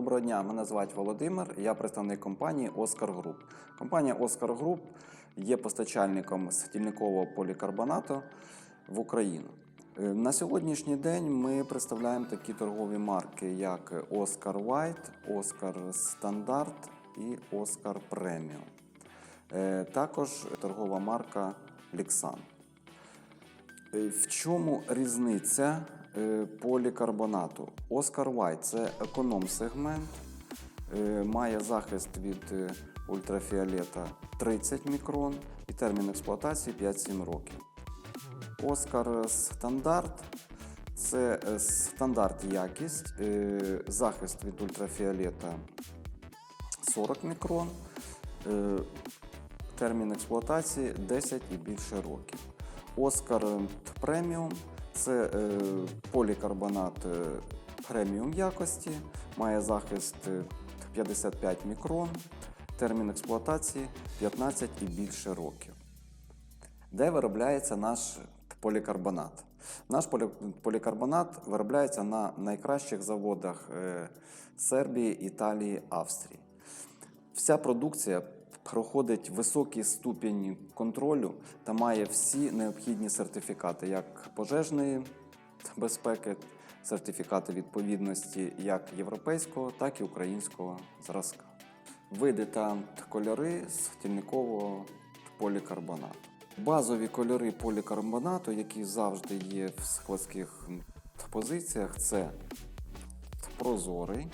Доброго дня, мене звати Володимир. Я представник компанії Оскар Груп. Компанія Оскар Груп є постачальником стільникового полікарбонату в Україну. Е, На сьогоднішній день ми представляємо такі торгові марки, як Oscar White, Oscar Standard і Premium. Е, Також торгова марка Lexan. Е, В чому різниця полікарбонату? Oscar White це економ-сегмент, е, має захист від е, ультрафіолета 30 мікрон і термін експлуатації 5-7 років. Oscar Стандарт це е, стандарт якість, е, захист від ультрафіолета 40 мікрон, е, термін експлуатації 10 і більше років. Oscar Premium це е, полікарбонат е, преміум якості, має захист е, 55 мікрон, термін експлуатації 15 і більше років. Де виробляється наш полікарбонат? Наш полікарбонат виробляється на найкращих заводах е, Сербії, Італії, Австрії. Вся продукція проходить високий ступінь контролю та має всі необхідні сертифікати, як пожежної безпеки, сертифікати відповідності як європейського, так і українського зразка. Види та кольори стільникового полікарбонату. Базові кольори полікарбонату, які завжди є в складських позиціях, це прозорий,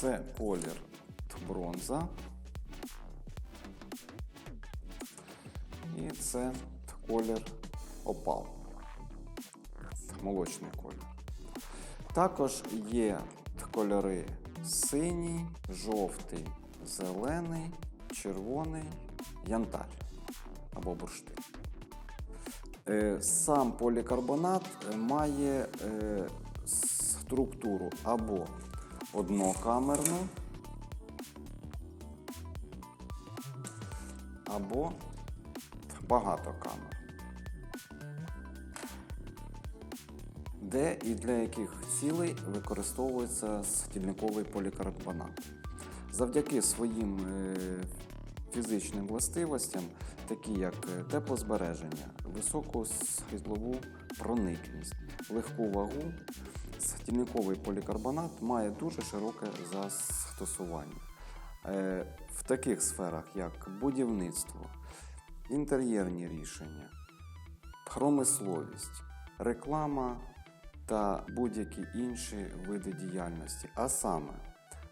Це колір бронза. І це колір опал. Молочний колір. Також є кольори синій, жовтий, зелений, червоний, янтарь або бурштин. Е, Сам полікарбонат має е, структуру або однокамерну, або багатокамерну. Де і для яких цілей використовується стільниковий полікарбонат. Завдяки своїм е, фізичним властивостям, такі як е, теплозбереження, високу світлову проникність, легку вагу, стільниковий полікарбонат має дуже широке застосування. Е, В таких сферах, як будівництво, інтер'єрні рішення, промисловість, реклама та будь-які інші види діяльності. А саме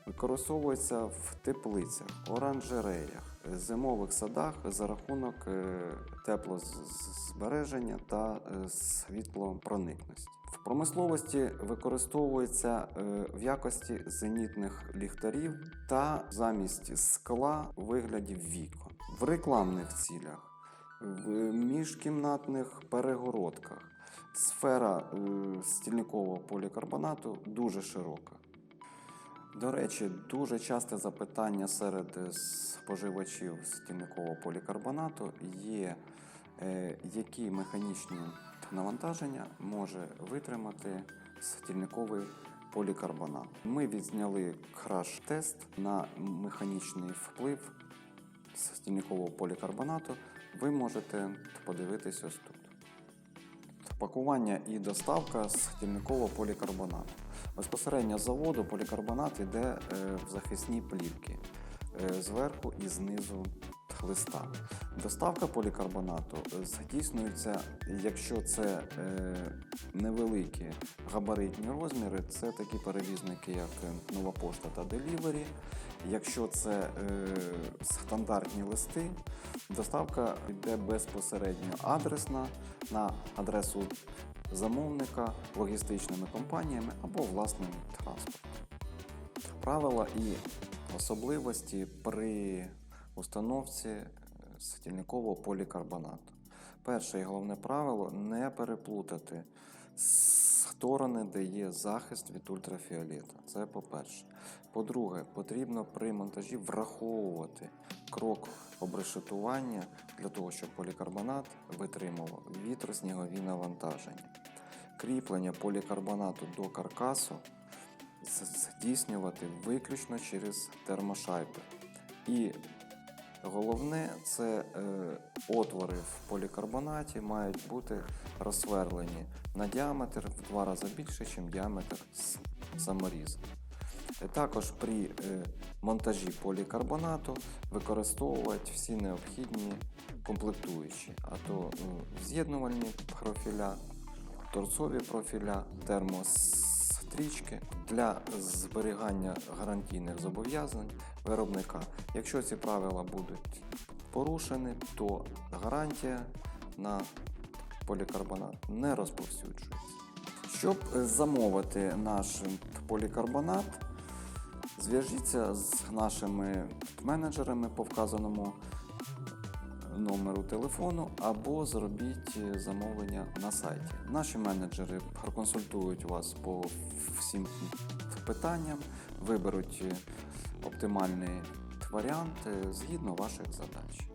використовується в теплицях, оранжереях, зимових садах за рахунок е, теплозбереження та е, світлопроникності. В промисловості використовується е, в якості зенітних ліхтарів та замість скла у вигляді вікон. В рекламних цілях, в міжкімнатних перегородках. Сфера стільникового полікарбонату дуже широка. До речі, дуже часте запитання серед е, споживачів стільникового полікарбонату є, е, які механічні навантаження може витримати стільниковий полікарбонат. Ми відзняли краш-тест на механічний вплив стільникового полікарбонату. Ви можете подивитись ось тут. Пакування і доставка з стільникового полікарбонату. Безпосередньо з заводу полікарбонат йде е, в захисні плівки е, зверху і знизу листа. Доставка полікарбонату е, здійснюється, якщо це е, невеликі габаритні розміри, це такі перевізники, як е, Нова Пошта та Delivery. Якщо це стандартні листи, доставка йде безпосередньо адресна на адресу замовника логістичними компаніями або власним транспортом. Правила і особливості при установці е, стільникового полікарбонату. Перше і головне правило не переплутати сторони, де є захист від ультрафіолета. Це по-перше. По-друге, потрібно при монтажі враховувати крок обрешетування для того, щоб полікарбонат витримував вітроснігові навантаження. кріплення полікарбонату до каркасу здійснювати виключно через термошайби. І головне це е, отвори в полікарбонаті мають бути розсверлені на діаметр в два рази більше, ніж діаметр саморізу. Е, Також при е, монтажі полікарбонату використовувати всі необхідні комплектуючі, а то ну, з'єднувальні профіля, торцові профіля, термострічки для зберігання гарантійних зобов'язань виробника. Якщо ці правила будуть порушені, то гарантія на полікарбонат не розповсюджується. Щоб замовити наш полікарбонат, зв'яжіться з нашими менеджерами по вказаному номеру телефону або зробіть замовлення на сайті. Наші менеджери проконсультують вас по всім питанням, виберуть оптимальний варіант е, згідно ваших задач.